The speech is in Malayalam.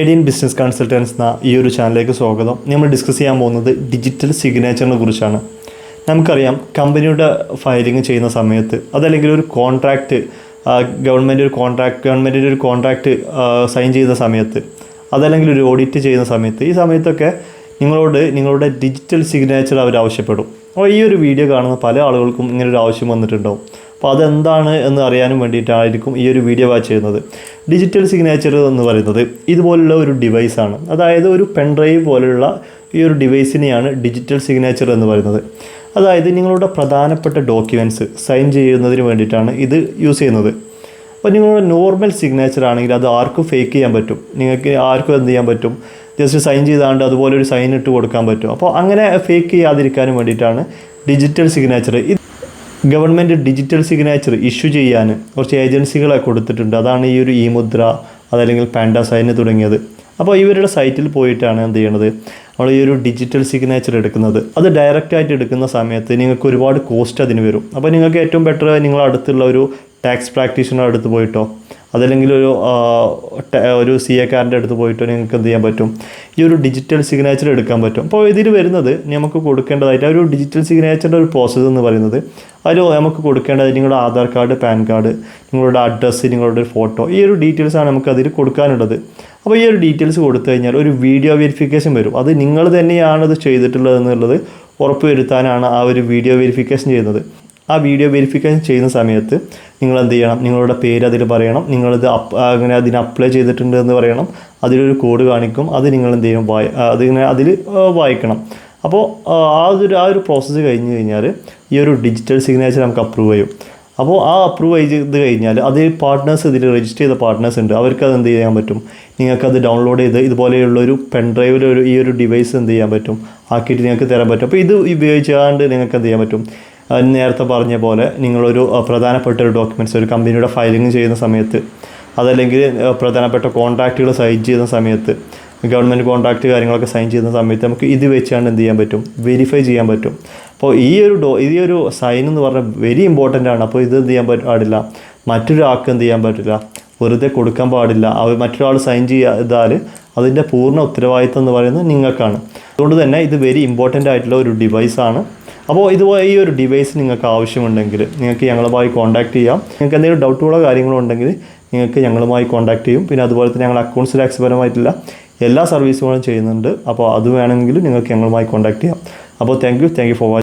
എൻ ബിസിനസ് കൺസൾട്ടൻസ് എന്ന ഈ ഒരു ചാനലിലേക്ക് സ്വാഗതം. നമ്മൾ ഡിസ്കസ് ചെയ്യാൻ പോകുന്നത് ഡിജിറ്റൽ സിഗ്നേച്ചറിനെ കുറിച്ചാണ്. നമുക്കറിയാം കമ്പനിയുടെ ഫയലിംഗ് ചെയ്യുന്ന സമയത്ത് അതല്ലെങ്കിൽ ഒരു കോൺട്രാക്റ്റ് ഗവൺമെന്റ് ഒരു കോൺട്രാക്ട് ഗവൺമെന്റിന്റെ ഒരു കോൺട്രാക്റ്റ് സൈൻ ചെയ്യുന്ന സമയത്ത് അതല്ലെങ്കിൽ ഒരു ഓഡിറ്റ് ചെയ്യുന്ന സമയത്ത് ഈ സമയത്തൊക്കെ നിങ്ങളോട് നിങ്ങളുടെ ഡിജിറ്റൽ സിഗ്നേച്ചർ അവർ ആവശ്യപ്പെടും. അപ്പോൾ ഈ ഒരു വീഡിയോ കാണുന്ന പല ആളുകൾക്കും ഇങ്ങനൊരു ആവശ്യം വന്നിട്ടുണ്ടാവും. അപ്പോൾ അതെന്താണ് എന്ന് അറിയാനും വേണ്ടിയിട്ടായിരിക്കും ഈ ഒരു വീഡിയോ വാച്ച് ചെയ്യുന്നത്. ഡിജിറ്റൽ സിഗ്നേച്ചർ എന്ന് പറയുന്നത് ഇതുപോലുള്ള ഒരു ഡിവൈസാണ് അതായത് ഒരു പെൻഡ്രൈവ് പോലെയുള്ള ഈ ഒരു ഡിവൈസിനെയാണ് ഡിജിറ്റൽ സിഗ്നേച്ചർ എന്ന് പറയുന്നത്. അതായത് നിങ്ങളുടെ പ്രധാനപ്പെട്ട ഡോക്യുമെന്റ്സ് സൈൻ ചെയ്യുന്നതിന് വേണ്ടിയിട്ടാണ് ഇത് യൂസ് ചെയ്യുന്നത്. അപ്പോൾ നിങ്ങളുടെ നോർമൽ സിഗ്നേച്ചർ ആണെങ്കിൽ അത് ആർക്കും ഫേക്ക് ചെയ്യാൻ പറ്റും. നിങ്ങൾക്ക് ആർക്കും എന്ത് ചെയ്യാൻ പറ്റും? ജസ്റ്റ് സൈൻ ചെയ്താണ്ട് അതുപോലെ ഒരു സൈൻ ഇട്ട് കൊടുക്കാൻ പറ്റും. അപ്പോൾ അങ്ങനെ ഫേക്ക് ചെയ്യാതിരിക്കാനും വേണ്ടിയിട്ടാണ് digital signature government digital signature issue ചെയ്യാൻ കുറച്ച് ഏജൻസികളെ കൊടുത്തിട്ടുണ്ട്. അതാണ് ഈ ഒരു ഇ മുദ്ര അതല്ലെങ്കിൽ പാൻഡ സൈന് തുടങ്ങിയത്. അപ്പോൾ ഇവരുടെ സൈറ്റിൽ പോയിട്ടാണ് എന്ത് ചെയ്യണത്? നമ്മൾ ഈ ഒരു ഡിജിറ്റൽ സിഗ്നേച്ചർ എടുക്കുന്നത്. അത് ഡയറക്റ്റായിട്ട് എടുക്കുന്ന സമയത്ത് നിങ്ങൾക്ക് ഒരുപാട് കോസ്റ്റ് അതിന് വരും. അപ്പോൾ നിങ്ങൾക്ക് ഏറ്റവും ബെറ്റർ നിങ്ങൾ അടുത്തുള്ള ഒരു ടാക്സ് പ്രാക്ടീഷണർ അടുത്ത് പോയിട്ടോ? അതല്ലെങ്കിൽ ഒരു ഒരു സി എക്കാരന്റെ അടുത്ത് പോയിട്ട് നിങ്ങൾക്ക് എന്ത് ചെയ്യാൻ പറ്റും? ഈ ഒരു ഡിജിറ്റൽ സിഗ്നേച്ചർ എടുക്കാൻ പറ്റും. അപ്പോൾ ഇതിൽ വരുന്നത് നമുക്ക് കൊടുക്കേണ്ടതായിട്ട് ഒരു ഡിജിറ്റൽ സിഗ്നേച്ചറിന്റെ ഒരു പ്രോസസ്സ് എന്ന് പറയുന്നത് അതിൽ നമുക്ക് കൊടുക്കേണ്ടത് നിങ്ങളുടെ ആധാർ കാർഡ് പാൻ കാർഡ് നിങ്ങളുടെ അഡ്രസ്സ് നിങ്ങളുടെ ഫോട്ടോ ഈ ഒരു ഡീറ്റെയിൽസ് ആണ് നമുക്ക് അതിൽ കൊടുക്കാനുള്ളത്. അപ്പോൾ ഈ ഒരു ഡീറ്റെയിൽസ് കൊടുത്തു കഴിഞ്ഞാൽ ഒരു വീഡിയോ വെരിഫിക്കേഷൻ വരും. അത് നിങ്ങൾ തന്നെയാണ് ഇത് ചെയ്തിട്ടുള്ളത് എന്നുള്ളത് ഉറപ്പുവരുത്താനാണ് ആ ഒരു വീഡിയോ വെരിഫിക്കേഷൻ ചെയ്യുന്നത്. ആ വീഡിയോ വെരിഫിക്കേഷൻ ചെയ്യുന്ന സമയത്ത് നിങ്ങൾ എന്ത് ചെയ്യണം? നിങ്ങളുടെ പേര് അതിൽ പറയണം. നിങ്ങളിത് അപ്പ് അങ്ങനെ അതിന് അപ്ലൈ ചെയ്തിട്ടുണ്ട് എന്ന് പറയണം. അതിലൊരു കോഡ് കാണിക്കും. അത് നിങ്ങൾ എന്ത് ചെയ്യണം വായി അതിങ്ങനെ അതിൽ വായിക്കണം. അപ്പോൾ ആ ഒരു ആ ഒരു പ്രോസസ്സ് കഴിഞ്ഞ് കഴിഞ്ഞാൽ ഈ ഒരു ഡിജിറ്റൽ സിഗ്നേച്ചർ നമുക്ക് അപ്രൂവ് ചെയ്യും. അപ്പോൾ ആ അപ്രൂവ് ചെയ്ത് കഴിഞ്ഞാൽ അത് പാർട്ട്നേഴ്സ് ഇതിൽ രജിസ്റ്റർ ചെയ്ത പാർട്ട്നേഴ്സ് ഉണ്ട്. അവർക്ക് അത് എന്ത് ചെയ്യാൻ പറ്റും? നിങ്ങൾക്കത് ഡൗൺലോഡ് ചെയ്ത് ഇതുപോലെയുള്ള ഒരു പെൻഡ്രൈവിൽ ഒരു ഈ ഒരു ഡിവൈസ് എന്ത് ചെയ്യാൻ പറ്റും? ആക്കിയിട്ട് നിങ്ങൾക്ക് തരാൻ പറ്റും. അപ്പോൾ ഇത് ഉപയോഗിച്ചാണ്ട് നിങ്ങൾക്ക് എന്ത് ചെയ്യാൻ പറ്റും? നേരത്തെ പറഞ്ഞ പോലെ നിങ്ങളൊരു പ്രധാനപ്പെട്ട ഒരു ഡോക്യുമെന്റ്സ് ഒരു കമ്പനിയുടെ ഫയലിംഗ് ചെയ്യുന്ന സമയത്ത് അതല്ലെങ്കിൽ പ്രധാനപ്പെട്ട കോൺട്രാക്റ്റുകൾ സൈൻ ചെയ്യുന്ന സമയത്ത് ഗവൺമെന്റ് കോൺട്രാക്ട് കാര്യങ്ങളൊക്കെ സൈൻ ചെയ്യുന്ന സമയത്ത് നമുക്ക് ഇത് വെച്ചാണ്ട് എന്ത് ചെയ്യാൻ പറ്റും? വെരിഫൈ ചെയ്യാൻ പറ്റും. അപ്പോൾ ഈ ഒരു ഡോ ഈ ഒരു സൈൻ എന്ന് പറഞ്ഞാൽ വെരി ഇമ്പോർട്ടന്റ് ആണ്. അപ്പോൾ ഇത് എന്ത് ചെയ്യാൻ പാടില്ല. മറ്റൊരാൾക്ക് എന്ത് ചെയ്യാൻ പറ്റില്ല. വെറുതെ കൊടുക്കാൻ പാടില്ല. അവർ മറ്റൊരാൾ സൈൻ ചെയ്താൽ അതിന്റെ പൂർണ ഉത്തരവാദിത്തം എന്ന് പറയുന്നത് നിങ്ങൾക്കാണ്. അതുകൊണ്ട് തന്നെ ഇത് വെരി ഇമ്പോർട്ടന്റ് ആയിട്ടുള്ള ഒരു ഡിവൈസാണ് അപ്പോൾ ഇതുപോലെ ഈ ഒരു ഡിവൈസ് നിങ്ങൾക്ക് ആവശ്യമുണ്ടെങ്കിൽ നിങ്ങൾക്ക് ഞങ്ങളുമായി കോൺടാക്ട് ചെയ്യാം. നിങ്ങൾക്ക് എന്തെങ്കിലും ഡൗട്ടുകളോ കാര്യങ്ങളോ ഉണ്ടെങ്കിൽ നിങ്ങൾക്ക് ഞങ്ങളുമായി കോൺടാക്ട് ചെയ്യും. പിന്നെ അതുപോലെ തന്നെ ഞങ്ങൾ അക്കൗണ്ട്സ് ടാക്സ് പരമായിട്ടുള്ള എല്ലാ സർവീസുകളും ചെയ്യുന്നുണ്ട്. അപ്പോൾ അത് വേണമെങ്കിൽ നിങ്ങൾക്ക് ഞങ്ങളുമായി കോൺടാക്ട് ചെയ്യാം. അപ്പോൾ thank you thank you for watching